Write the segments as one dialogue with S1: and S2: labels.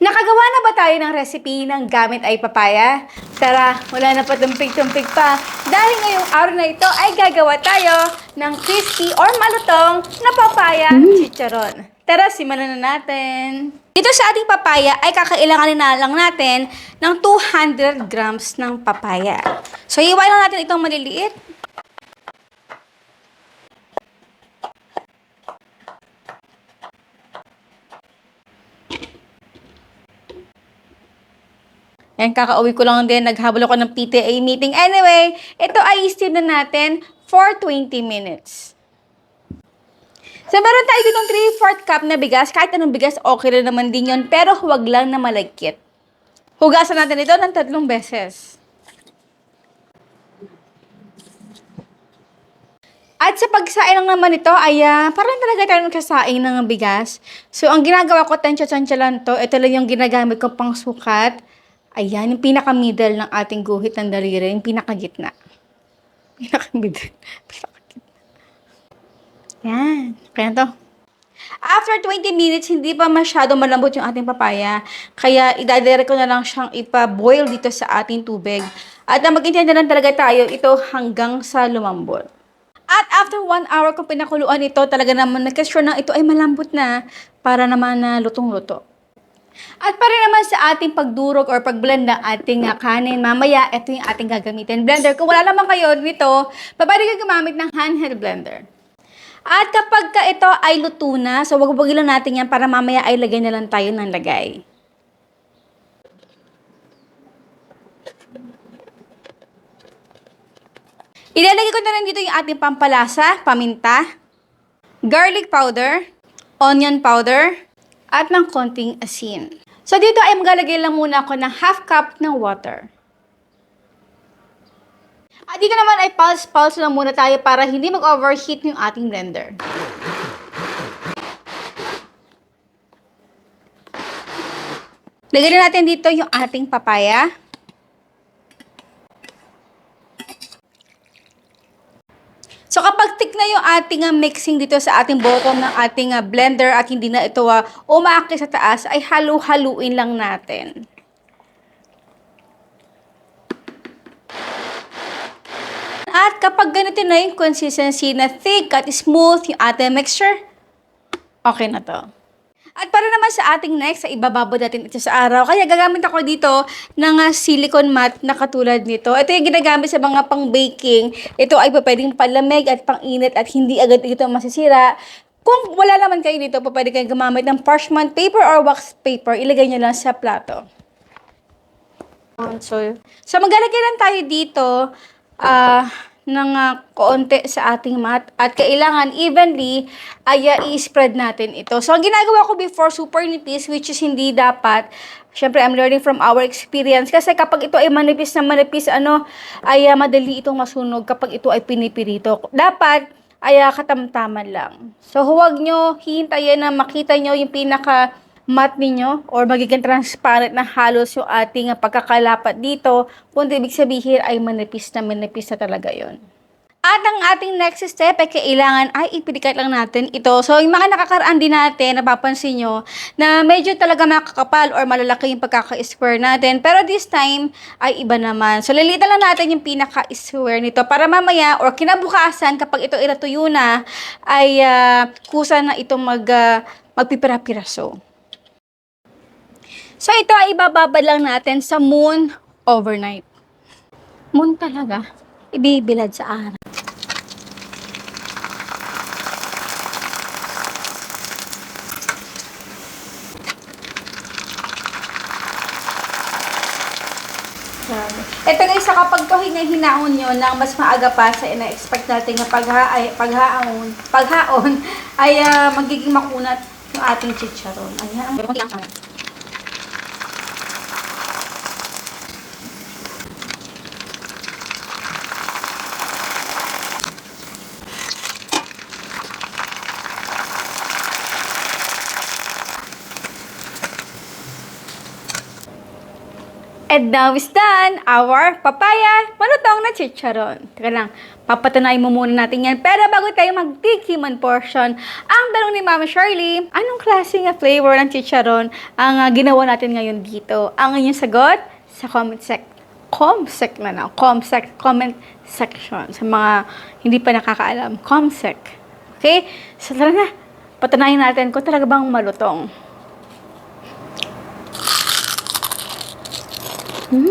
S1: Nakagawa na ba tayo ng recipe ng gamit ay papaya? Tara, wala na pa tumpig-tumpig pa. Dahil ngayong araw na ito ay gagawa tayo ng crispy or malutong na papaya chicharon. Tara, simulan na natin. Dito sa ating papaya ay kakailanganin na lang natin ng 200 grams ng papaya. So, iwan lang natin itong maliliit. Yan, kakauwi ko lang din. Naghabol ako ng PTA meeting. Anyway, ito ay steam na natin for 20 minutes. So, meron tayo ditong 3-4 cup na bigas. Kahit anong bigas, okay rin naman din yun. Pero huwag lang na malagkit. Hugasan natin ito ng tatlong beses. At sa pagsain lang naman ito ay ah, parang talaga tayo nagsasaing ng bigas. So, ang ginagawa ko, tansya-tansya lang to. Ito lang yung ginagamit ko pang sukat. Ayan, yung pinaka-middle ng ating guhit ng daliri, yung pinaka-gitna. Pinaka-middle. Pinaka-gitna. Yan. Kaya to. After 20 minutes, hindi pa masyado malambot yung ating papaya. Kaya idadire ko na lang siyang ipa-boil dito sa ating tubig. At na mag-intend na lang talaga tayo ito hanggang sa lumambot. At after one hour kung pinakuluan ito, talaga naman nagka-sure na ito ay malambot na para naman na lutong-luto. At para naman sa ating pagdurog or pagblend ng ating ah, kanin, mamaya ito yung ating gagamitin. Blender, kung wala naman kayo nito, pwede kayo gumamit ng handheld blender. At kapag ka ito ay luto na, so wag lang natin yan para mamaya ay lagay na lang tayo ng lagay. Ilalagay ko na rin dito yung ating pampalasa, paminta, garlic powder, onion powder, at ng konting asin. So dito ay maglalagay lang muna ako ng half cup ng water. At dito naman ay pulse-pulse lang muna tayo para hindi mag-overheat yung ating blender. Lagyan na natin dito yung ating papaya. So kapag tik na yung ating ah, mixing dito sa ating bottom ng ating ah, blender at hindi na ito uh, umaakit sa taas, ay halu-haluin lang natin. At kapag ganito na yung consistency na thick at smooth yung ating mixture, okay na to. At para naman sa ating next, ay ibababad natin ito sa araw. Kaya gagamit ako dito ng ah, silicone mat na katulad nito. Ito yung ginagamit sa mga pang-baking. Ito ay pwedeng palamig at pang-init at hindi agad ito masisira. Kung wala naman kayo dito, pwede kayong gumamit ng parchment paper or wax paper. Ilagay nyo lang sa plato. So, so maglalagay lang tayo dito ah ng ah, konti sa ating mat at kailangan evenly ay ah, i-spread natin ito. So, ang ginagawa ko before super nipis which is hindi dapat Siyempre, I'm learning from our experience. Kasi kapag ito ay manipis na manipis, ano, ay ah, madali itong masunog kapag ito ay pinipirito. Dapat, ay ah, katamtaman lang. So, huwag nyo hihintayin na makita nyo yung pinaka mat ninyo or magiging transparent na halos yung ating pagkakalapat dito, kung ibig sabihin ay manipis na manipis na talaga yon. At ang ating next step ay kailangan ay ipilikat lang natin ito. So, yung mga nakakaraan din natin, napapansin nyo, na medyo talaga makakapal or malalaki yung pagkaka-square natin. Pero this time, ay iba naman. So, lilitan lang natin yung pinaka-square nito para mamaya or kinabukasan kapag ito iratuyo na, ay ah, kusa na itong mag, ah, magpipira-piraso. So, ito ay ibababad lang natin sa moon overnight. Moon talaga. Ibibilad sa araw. Ito guys, sa kapag to hinahinaon nyo ng mas maaga pa sa ina-expect natin na pagha paghaon, paghaon ay ah, magiging makunat yung ating chicharon. Ayan. And now is done our papaya malutong na chicharon. Teka lang, papatunayan mo muna natin yan. Pero bago tayo mag-human portion, ang tanong ni Mama Shirley, anong klase nga flavor ng chicharon ang ah, ginawa natin ngayon dito? Ang inyong sagot sa comment sec comsec na na, comsec, comment section. Sa mga hindi pa nakakaalam, comsec. Okay? So tara na, patunayan natin kung talaga bang malutong. Hindi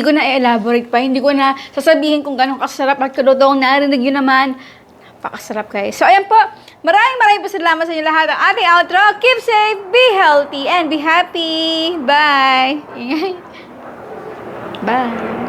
S1: ko na i-elaborate pa, hindi ko na sasabihin kung gano'ng kasarap at kalutong narinig yun naman. Napakasarap guys. So ayan po, maraming maraming po salamat sa inyo lahat. Ang ating outro, keep safe, be healthy, and be happy. Bye! Bye!